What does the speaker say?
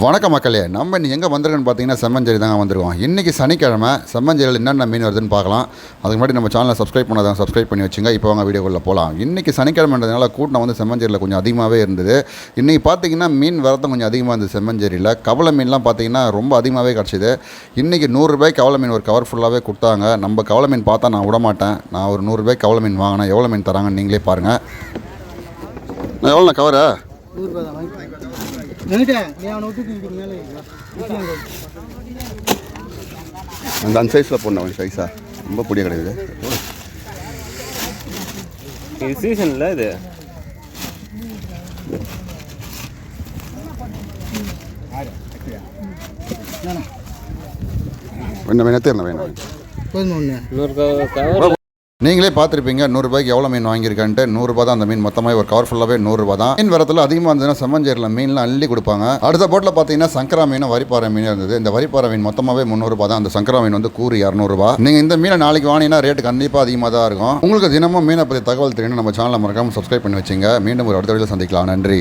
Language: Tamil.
வணக்கம் மக்களே நம்ம இன்னைக்கு எங்கே வந்திருக்கோன்னு பார்த்தீங்கன்னா செம்மஞ்சேரி தாங்க வந்திருக்கோம். இன்றைக்கி சனிக்கிழமை செம்மஞ்சேரியில் என்னென்ன மீன் வருதுன்னு பார்க்கலாம். அதுக்கு முன்னாடி நம்ம சேனலை சப்ஸ்கிரைப் பண்ணாதான் சப்ஸ்கிரைப் பண்ணி வச்சுங்க. இப்போ வாங்க வீடியோக்குள்ளே போகலாம் இன்றைக்கி சனிக்கிழமைன்றதுனால கூட்டம் வந்து செம்மஞ்சேரியில் கொஞ்சம் அதிகமாகவே இருந்தது. இன்றைக்கி பார்த்தீங்கன்னா மீன் வரத்தும் கொஞ்சம் அதிகமாக இருந்தது செம்மஞ்சேரியில். கவலை மீன்லாம் பார்த்தீங்கன்னா ரொம்ப அதிகமாகவே கிடச்சிது. இன்றைக்கி நூறுரூபாய்க்கு கவலை மீன் ஒரு கவர் ஃபுல்லாகவே கொடுத்தாங்க. நம்ம கவலை மீன் பார்த்தா நான் விட மாட்டேன். நான் ஒரு நூறுரூபாய்க்கு கவலை மீன் வாங்கினேன். எவ்வளோ மீன் தராங்கன்னு நீங்களே பாருங்கள் நான் எவ்வளோ கவரை நூறுரூபா தான் வாங்கி என்கிட்ட நீ அவனை விட்டுட்டு இதுக்கு மேலே அந்த அந்த சைஸில் போடணும் சைஸாக ரொம்ப பிடிய கிடையாது இது சீசன்ல இது. வேணும் வேணும் தேர்ந்த வேணும்? ஒன்று நீங்களே பார்த்துருப்பீங்க நூறுரூபாய்க்கு எவ்வளோ மீன் வாங்கியிருக்கான்ட்டு. நூறுரூபா தான் அந்த மீன். மொத்தமாக ஒரு கவர் ஃபுல்லாகவே நூறுரூபா தான். மீன் வரத்தில் அதிகமாக இருந்ததுன்னா செம்மஞ்சேரியில் மீன்லாம் அள்ளி கொடுப்பாங்க. அடுத்த போட்டில் பார்த்தீங்கன்னா சங்கரா மீன் வரிப்பாறை மீன் இருந்தது. இந்த வரிப்பாறை மீன் மொத்தமாகவே முந்நூறுபா தான். அந்த சங்கரா மீன் வந்து கூறு இரநூறுபா நீங்கள் இந்த மீனை நாளைக்கு வாங்கினீங்கன்னா ரேட்டு கண்டிப்பாக அதிகமாக தான் இருக்கும். உங்களுக்கு தினமும் மீனை பற்றி தகவல் தெரியணும் நம்ம சேனலை மறக்காமல் சப்ஸ்கிரைப் பண்ணி வச்சுங்க. மீண்டும் ஒரு அடுத்த வீடியோ சந்திக்கலாம். நன்றி.